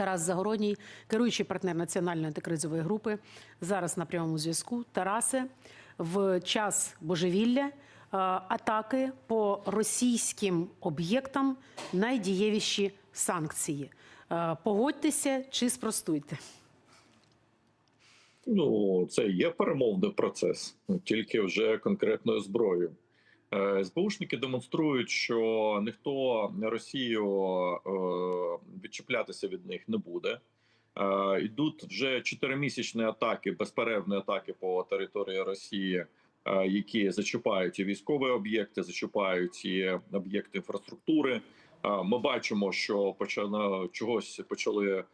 Тарас Загородній, керуючий партнер національної антикризової групи, зараз на прямому зв'язку. Тарасе, в час божевілля е, атаки по російським об'єктам найдієвіші санкції. Е, Погодьтеся чи спростуйте. Ну, це є перемовний процес, тільки вже конкретною зброєю. Е, СБУшники демонструють, що ніхто Росію е, відчіплятися від них не буде. Е, Йдуть вже чотиримісячні атаки, безперервні атаки по території Росії, які зачіпають і військові об'єкти, зачіпають і об'єкти інфраструктури. Ми бачимо, що почали чогось почали е,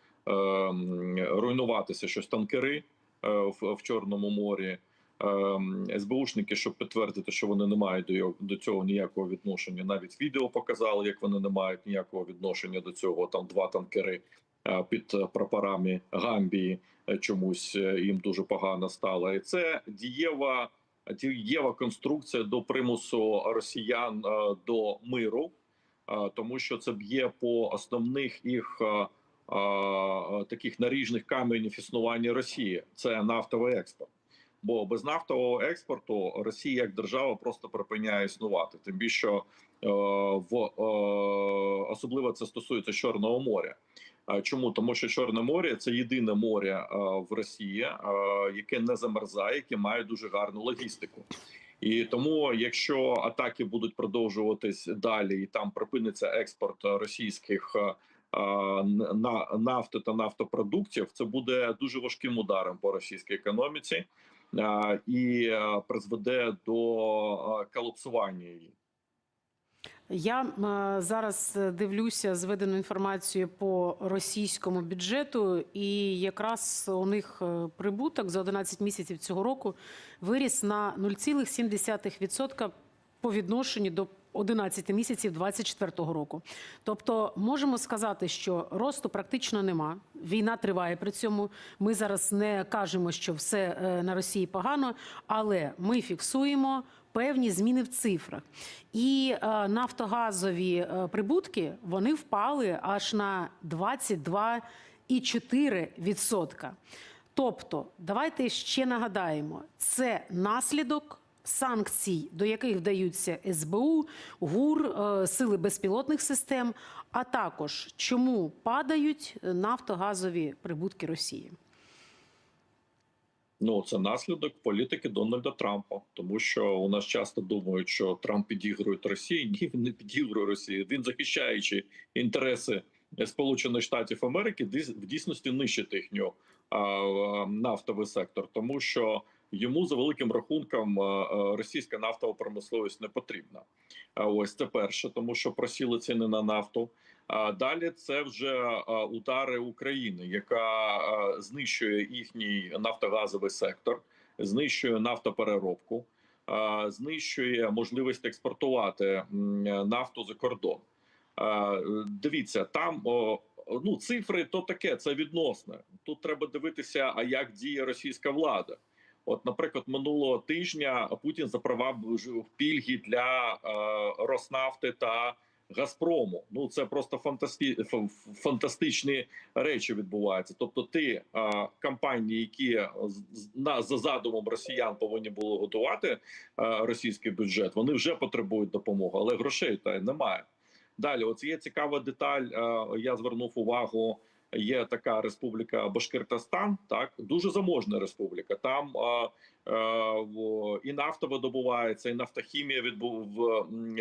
руйнуватися щось танкери в Чорному морі. Ем, СБУшники, щоб підтвердити, що вони не мають до, його- до цього ніякого відношення. Навіть відео показали, як вони не мають ніякого відношення до цього. Там два танкери е, під прапорами Гамбії е, чомусь е, їм дуже погано стало. І це дієва, дієва конструкція до примусу росіян до миру, тому що це б'є по основних їх. Таких наріжних каменів існування Росії це нафтовий експорт. Бо без нафтового експорту Росія як держава просто припиняє існувати. Тим більше е, в е, особливо це стосується Чорного моря. Чому тому, що Чорне море це єдине море е, в Росії, е, яке не замерзає, яке має дуже гарну логістику. І тому, якщо атаки будуть продовжуватись далі, і там припиниться експорт російських е, на нафти та нафтопродуктів, це буде дуже важким ударом по російській економіці і е, призведе до е, колапсування її. Я е, зараз дивлюся зведену інформацію по російському бюджету, і якраз у них е, прибуток за 11 місяців цього року виріс на 0,7% по відношенню до 11 місяців 2024 року. Тобто можемо сказати, що росту практично нема. Війна триває при цьому. Ми зараз не кажемо, що все е, на Росії погано, але ми фіксуємо певні зміни в цифрах. І е, нафтогазові е, прибутки вони впали аж на 22,4%. Тобто, давайте ще нагадаємо, це наслідок санкцій, до яких вдаються СБУ, ГУР, е, сили безпілотних систем, а також чому падають нафтогазові прибутки Росії. Ну це наслідок політики Дональда Трампа, тому що у нас часто думають, що Трамп підігрує Росії. Ні, він не підігрує Росії. Він захищаючи інтереси Сполучених Штатів Америки, в дійсності нищить їхню нафтовий сектор, тому що йому за великим рахунком а, а, російська нафтова промисловість не потрібна. Ось це перше, тому що просіли ціни на нафту. А далі це вже удари України, яка знищує їхній нафтогазовий сектор, знищує нафтопереробку, знищує можливість експортувати нафту за кордон. Дивіться, там ну цифри то таке, це відносне. Тут треба дивитися, а як діє російська влада. От, наприклад, минулого тижня Путін запровадив пільги для е, Роснафти та Газпрому. Ну це просто фантасті... фантастичні речі відбуваються. Тобто, ти е, компанії, які на за задумом росіян повинні були готувати е, російський бюджет, вони вже потребують допомоги, але грошей та немає. Далі, от є цікава деталь. е, Я звернув увагу. Є така республіка Башкиртостан, так дуже заможна республіка. Там е, е, і нафта видобувається, і нафтохімія відбув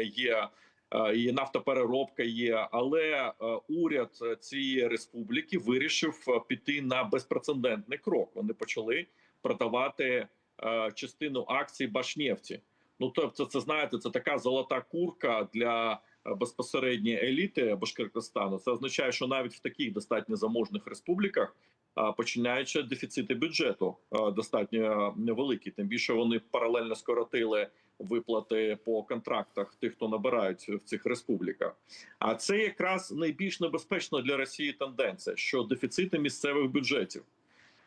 є, е, і нафтопереробка є. Але е, уряд цієї республіки вирішив е, піти на безпрецедентний крок. Вони почали продавати частину акцій Башнефті. Ну тобто, це знаєте, це така золота курка для безпосередньої еліти Башкиртостану. Це означає, що навіть в таких достатньо заможних республіках а, починаючи дефіцити бюджету достатньо невеликі. Тим більше вони паралельно скоротили виплати по контрактах тих, хто набирають в цих республіках. А це якраз найбільш небезпечна для Росії тенденція, що дефіцити місцевих бюджетів.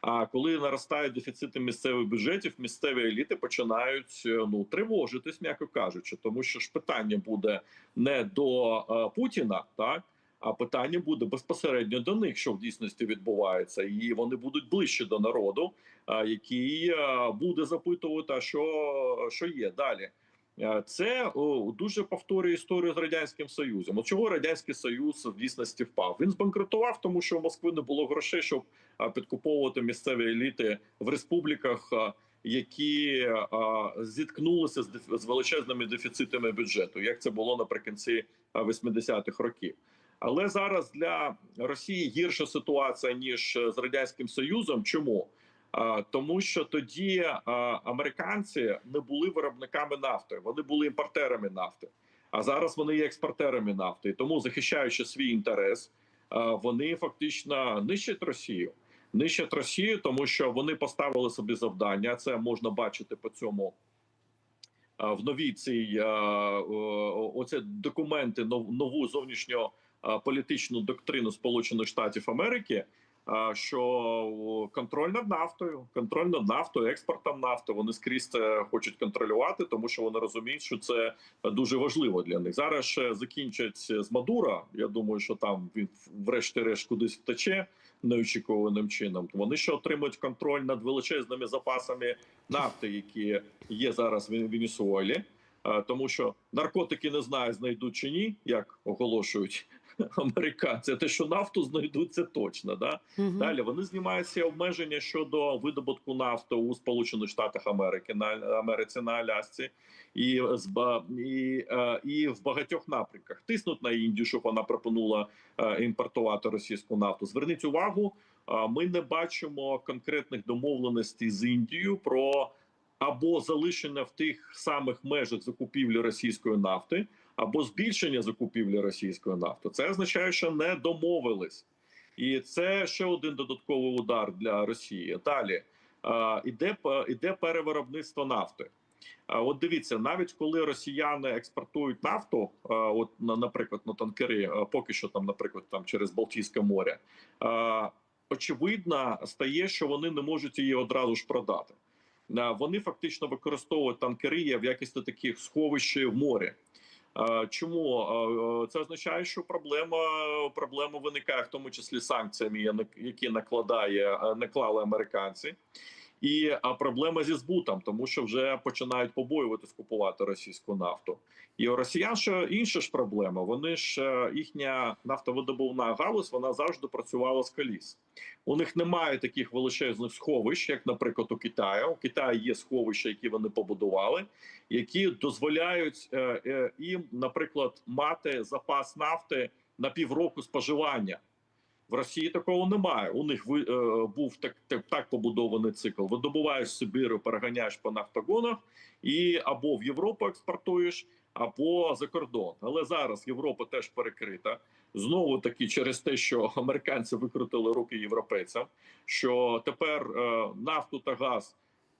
А коли наростають дефіцити місцевих бюджетів, місцеві еліти починають е, ну тривожитись, м'яко кажучи, тому що ж питання буде не до е, Путіна, так А питання буде безпосередньо до них, що в дійсності відбувається, і вони будуть ближче до народу, а, який буде запитувати, а що, що є далі. Е, Це дуже повторює історію з радянським союзом. От чого радянський союз в дійсності впав? Він збанкрутував, тому що у Москви не було грошей, щоб підкуповувати місцеві еліти в республіках, які а, зіткнулися з, з величезними дефіцитами бюджету, як це було наприкінці а, 80-х років. Але зараз для Росії гірша ситуація ніж е, з радянським союзом. Чому? Тому що тоді американці не були виробниками нафти, вони були імпортерами нафти. А зараз вони є експортерами нафти. Тому, захищаючи свій інтерес, вони фактично нищать Росію. Нищать Росію, тому що вони поставили собі завдання. Це можна бачити по цьому в новій цій оце документи нов- нову зовнішньо політичну доктрину Сполучених Штатів Америки. Що контроль над нафтою, контроль над нафтою, експортом нафти вони скрізь це хочуть контролювати, тому що вони розуміють, що це дуже важливо для них. Зараз ще закінчать з Мадура. Я думаю, що там він врешті-решт кудись втече неочікуваним чином. Вони ще отримують контроль над величезними запасами нафти, які є зараз в Венесуелі. Тому що наркотики не знаю, знайдуть чи ні, як оголошують американці. Те, що нафту знайдуть, це точно. Да? Мгм. Далі вони знімають всі обмеження щодо видобутку нафти у Сполучених Штатах Америки на Америці на Алясці і і, е, і в багатьох напрямках тиснуть на Індію, щоб вона пропонувала е, імпортувати російську нафту. Зверніть увагу, е, ми не бачимо конкретних домовленостей з Індією про або залишення в тих самих межах закупівлі російської нафти, або збільшення закупівлі російської нафти. Це означає, що не домовились. І це ще один додатковий удар для Росії. Далі іде іде перевиробництво нафти. От дивіться, навіть коли росіяни експортують нафту, от наприклад, на танкери, поки що там, наприклад, там через Балтійське море, очевидно стає, що вони не можуть її одразу ж продати. Вони фактично використовують танкери в якості таких сховищ в морі. Е, Чому? Е, це означає, що проблема проблема виникає в тому числі санкціями, які накладає е, наклали американці, і проблема зі збутом, тому що вже починають побоюватись купувати російську нафту. І у росіян ще інша ж проблема. Вони ж е, їхня нафтовидобувна галузь вона завжди працювала з коліс. У них немає таких величезних сховищ, як, наприклад, у Китаю. У Китаї є сховища, які вони побудували, які дозволяють е, е, їм, наприклад, мати запас нафти на півроку споживання. В Росії такого немає. У них ви, е, був так, так, так побудований цикл. Видобуваєш Сибіру, переганяєш по нафтогонах і або в Європу експортуєш, або за кордон. Але зараз Європа теж перекрита. Знову таки через те, що американці викрутили руки європейцям, що тепер е, нафту та газ,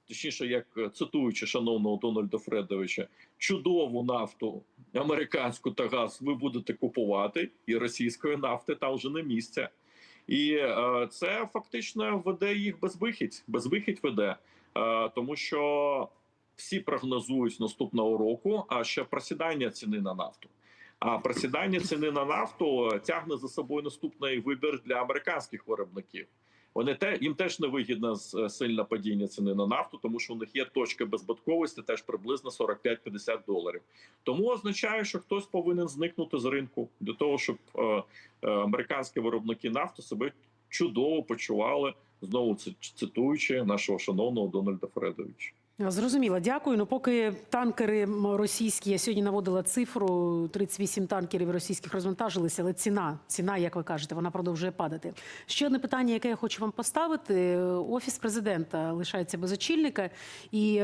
точніше, як е, цитуючи шановного Дональда Фредовича, чудову нафту американську та газ ви будете купувати, і російської нафти там вже не місця. І е, це фактично веде їх безвихідь. Безвихідь веде, е, тому що всі прогнозують наступного року, а ще просідання ціни на нафту. А просідання ціни на нафту тягне за собою наступний вибір для американських виробників. Вони те їм теж не вигідно з сильне падіння ціни на нафту, тому що у них є точка безбатковості, теж приблизно 45-50 доларів. Тому означає, що хтось повинен зникнути з ринку для того, щоб е, е, американські виробники нафти себе чудово почували. Знову цитуючи нашого шановного Дональда Фредовича. Зрозуміло, дякую. Ну, поки танкери російські, я сьогодні наводила цифру: 38 танкерів російських розвантажилися, але ціна, ціна, як ви кажете, вона продовжує падати. Ще одне питання, яке я хочу вам поставити: офіс президента лишається без очільника і.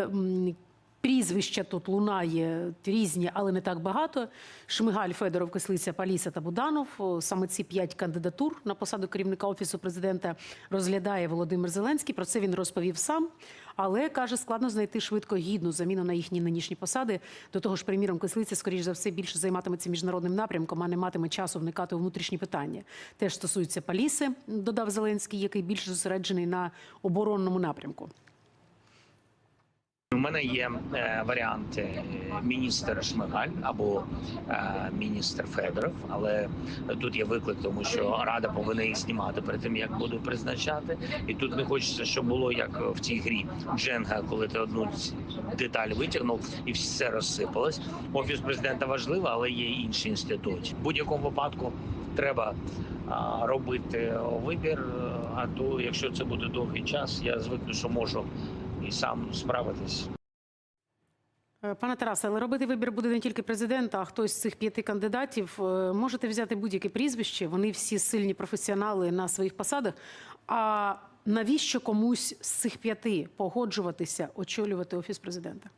Прізвища тут лунає різні, але не так багато. Шмигаль, Федоров, Кислиця, Паліса та Буданов. Саме ці п'ять кандидатур на посаду керівника офісу президента розглядає Володимир Зеленський. Про це він розповів сам. Але каже, складно знайти швидко гідну заміну на їхні нинішні посади. До того ж, приміром, Кислиця, скоріш за все, більше займатиметься міжнародним напрямком, а не матиме часу вникати у внутрішні питання. Теж стосується Паліси, додав Зеленський, який більше зосереджений на оборонному напрямку. У мене є е, варіант е, міністр Шмигаль або е, міністр Федоров, але тут є виклик, тому що рада повинна їх знімати перед тим, як буде призначати. І тут не хочеться, щоб було як в цій грі Дженга, коли ти одну деталь витягнув і все розсипалось. Офіс президента важливо, але є інші інституції. В будь-якому випадку треба робити вибір. А то, якщо це буде довгий час, я звикну, що можу і сам справитись. Е, Пане Тарасе, але робити вибір буде не тільки президента, а хтось з цих п'яти кандидатів. Е, Можете взяти будь-яке прізвище. Вони всі сильні професіонали на своїх посадах. А навіщо комусь з цих п'яти погоджуватися, очолювати офіс президента?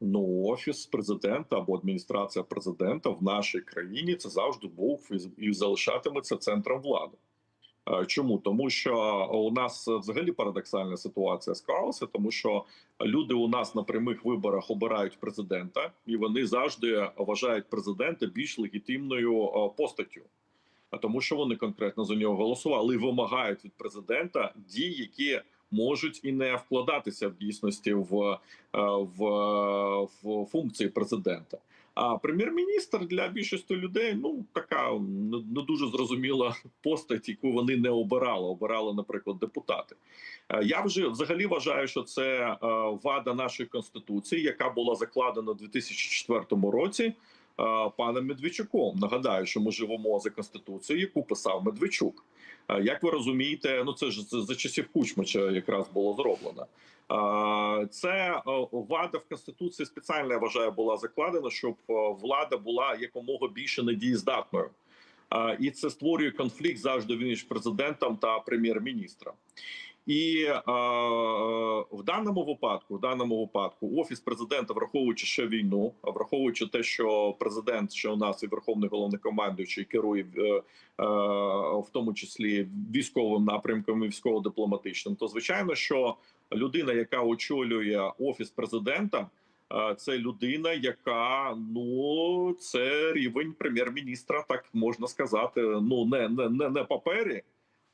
Ну, офіс президента або адміністрація президента в нашій країні це завжди був і- і залишатиметься центром влади. Е, Чому тому, що у нас взагалі парадоксальна ситуація склалася, тому що люди у нас на прямих виборах обирають президента, і вони завжди вважають президента більш легітимною е, постаттю, А тому що вони конкретно за нього голосували і вимагають від президента дій, які можуть і не вкладатися в дійсності в, е, в, в функції президента. А прем'єр-міністр для більшості людей ну така не, дуже зрозуміла постать, яку вони не обирали. Обирали, наприклад, депутати. Е, Я вже взагалі вважаю, що це е, вада нашої конституції, яка була закладена у 2004 році. Е, Паном Медведчуком нагадаю, що ми живемо за конституцією, яку писав Медведчук. Е, Як ви розумієте, ну це ж за- часів Кучмича якраз було зроблено. Е, Це вада в конституції спеціально я вважаю була закладена, щоб влада була якомога більше недієздатною. І це створює конфлікт завжди між президентом та прем'єр-міністром. І е, в даному випадку, в даному випадку, офіс президента, враховуючи ще війну, враховуючи те, що президент, що у нас і верховний головнокомандуючий керує е, е, в тому числі військовим напрямком, і військово-дипломатичним, то звичайно, що людина, яка очолює офіс президента. е, Це людина, яка ну це рівень прем'єр-міністра, так можна сказати. Ну не не не, не папері,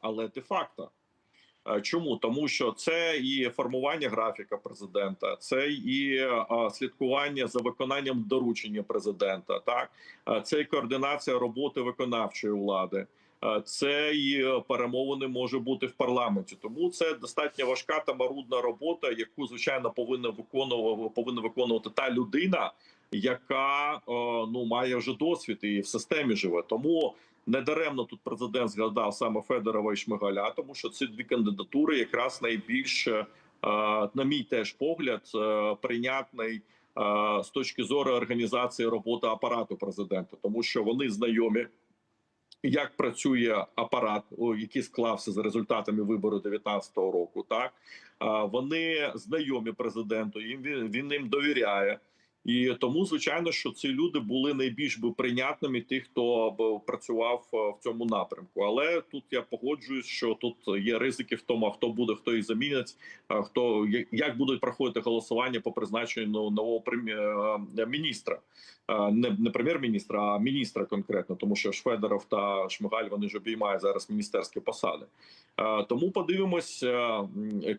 але де-факто. Е, Чому тому, що це і формування графіка президента, це і е, слідкування за виконанням доручення президента, так Е, це і координація роботи виконавчої влади. Е, Це і е, перемовини може бути в парламенті, тому це достатньо важка та марудна робота, яку звичайно повинна виконувати повинна виконувати та людина, яка е, ну має вже досвід і в системі живе. Тому Недаремно тут президент згадав саме Федорова і Шмигаля, тому що ці дві кандидатури якраз найбільш, е, на мій теж погляд, е, прийнятний е, з точки зору організації роботи апарату президента, тому що вони знайомі. Як працює апарат, який склався за результатами вибору 19-го року, так вони знайомі президенту, їм він, він їм довіряє. І тому, звичайно, що ці люди були найбільш би прийнятними тих, хто працював е, в цьому напрямку. Але тут я погоджуюсь, що тут є ризики в тому, хто буде, хто їх замінить, хто як- будуть проходити голосування по призначенню нового прем'єр-міністра, не, не прем'єр-міністра, а міністра конкретно, тому що ж Федоров та Шмигаль вони ж обіймають зараз міністерські посади. Е, Тому подивимось, е,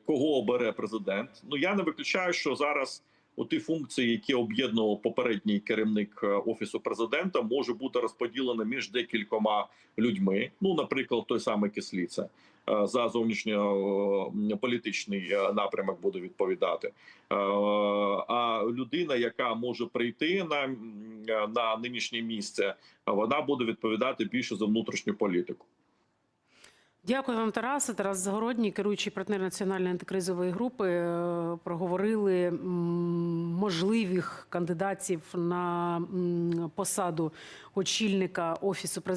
кого обере президент. Ну я не виключаю, що зараз у ті функції, які об'єднував попередній керівник е, офісу президента, може бути розподілена між декількома людьми. Ну, наприклад, той самий Кисліця е, за зовнішньополітичний е, напрямок буде відповідати. А людина, яка може прийти на, на нинішнє місце, вона буде відповідати більше за внутрішню політику. Дякую вам, Тарасе. Тарас Загородній, керуючий партнер національної антикризової групи, е, проговорили можливих кандидатів на посаду очільника офісу президента.